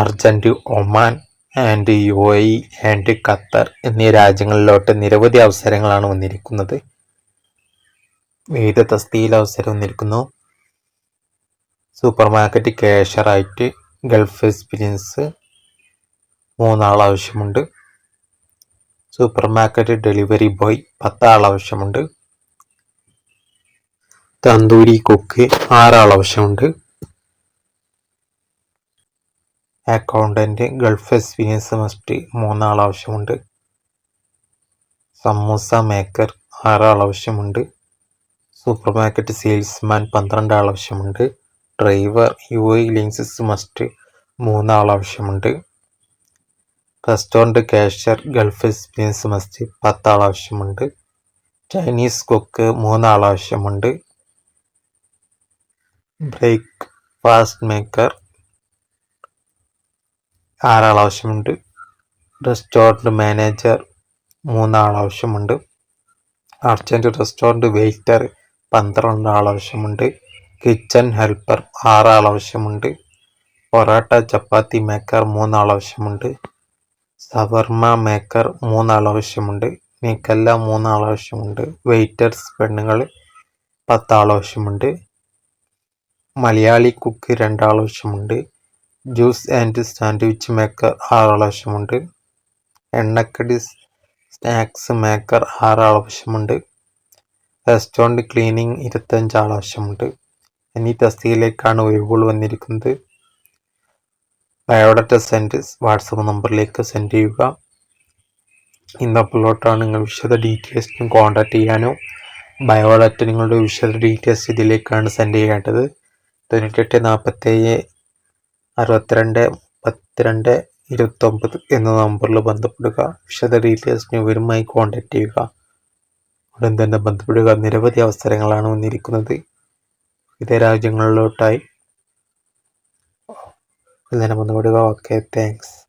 Urgent Oman and U A and Qatar എന്നീ രാജ്യങ്ങളിലോട്ട് നിരവധി അവസരങ്ങളാണ് വന്നിരിക്കുന്നത്. വിവിധ തസ്തിയിൽ അവസരം വന്നിരിക്കുന്നു. സൂപ്പർ മാർക്കറ്റ് ക്യാഷറായിട്ട് ഗൾഫ് എക്സ്പീരിയൻസ് മൂന്നാൾ ആവശ്യമുണ്ട്. സൂപ്പർ മാർക്കറ്റ് ഡെലിവറി ബോയ് പത്താൾ ആവശ്യമുണ്ട്. തന്തൂരി കുക്ക് ആറാൾ ആവശ്യമുണ്ട്. അക്കൗണ്ടന്റ് ഗൾഫ് എക്സ്പീരിയൻസ് മസ്റ്റ് മൂന്നാൾ ആവശ്യമുണ്ട്. സമൂസ മേക്കർ ആറാൾ ആവശ്യമുണ്ട്. സൂപ്പർ മാർക്കറ്റ് സെയിൽസ്മാൻ പന്ത്രണ്ട് ആൾ ആവശ്യമുണ്ട്. Driver U I licence must മൂന്നാൾ ആവശ്യമുണ്ട്. Restaurant cashier Gulf experience must പത്താൾ ആവശ്യമുണ്ട്. ചൈനീസ് കുക്ക് മൂന്നാൾ ആവശ്യമുണ്ട്. ബ്രേക്ക് ഫാസ്റ്റ് മേക്കർ ആറാൾ ആവശ്യമുണ്ട് റെസ്റ്റോറന്റ് മാനേജർ മൂന്നാൾ ആവശ്യമുണ്ട് അർജന്റ് റെസ്റ്റോറന്റ് വെയിറ്റർ പന്ത്രണ്ട് ആൾ ആവശ്യമുണ്ട് കിച്ചൺ ഹെൽപ്പർ ആറാൾ ആവശ്യമുണ്ട് പൊറോട്ട ചപ്പാത്തി മേക്കർ മൂന്നാൾ ആവശ്യമുണ്ട് സവർമ മേക്കർ മൂന്നാൾ ആവശ്യമുണ്ട് നിക്കല്ല മൂന്നാൾ ആവശ്യമുണ്ട് വെയിറ്റേഴ്സ് പെണ്ണുങ്ങൾ പത്താൾ ആവശ്യമുണ്ട് മലയാളി കുക്ക് രണ്ടാൾ ആവശ്യമുണ്ട് ജ്യൂസ് ആൻഡ് സാൻഡ്വിച്ച് മേക്കർ ആറ് എണ്ണക്കടി സ്നാക്സ് മേക്കർ ആറ് റെസ്റ്റോറന്റ് ക്ലീനിങ് ഇരുപത്തഞ്ച് ആവശ്യമുണ്ട്. എന്നീ തസ്തികയിലേക്കാണ് ഒഴിവുകൾ വന്നിരിക്കുന്നത്. ബയോഡാറ്റ സെൻഡ് വാട്സപ്പ് നമ്പറിലേക്ക് സെൻഡ് ചെയ്യുക. ഇന്ന് അപ്ലോട്ടാണ് നിങ്ങൾ വിശദ ഡീറ്റെയിൽസിനും കോൺടാക്ട് ചെയ്യാനോ. ബയോഡാറ്റ നിങ്ങളുടെ വിശദ ഡീറ്റെയിൽസ് ഇതിലേക്കാണ് സെൻഡ് ചെയ്യേണ്ടത്. തൊണ്ണൂറ്റെട്ട് നാൽപ്പത്തേഴ് അറുപത്തിരണ്ട് പത്തിരണ്ട് ഇരുപത്തൊമ്പത് എന്ന നമ്പറിൽ ബന്ധപ്പെടുക. വിശദ ഡീറ്റെയിൽസിന് ഇവരുമായി കോൺടാക്ട് ചെയ്യുക. ഉടൻ തന്നെ ബന്ധപ്പെടുക. നിരവധി അവസരങ്ങളാണ് വന്നിരിക്കുന്നത്. വിവിധ രാജ്യങ്ങളിലോട്ടായി. ഉടൻ തന്നെ ബന്ധപ്പെടുക. Okay thanks.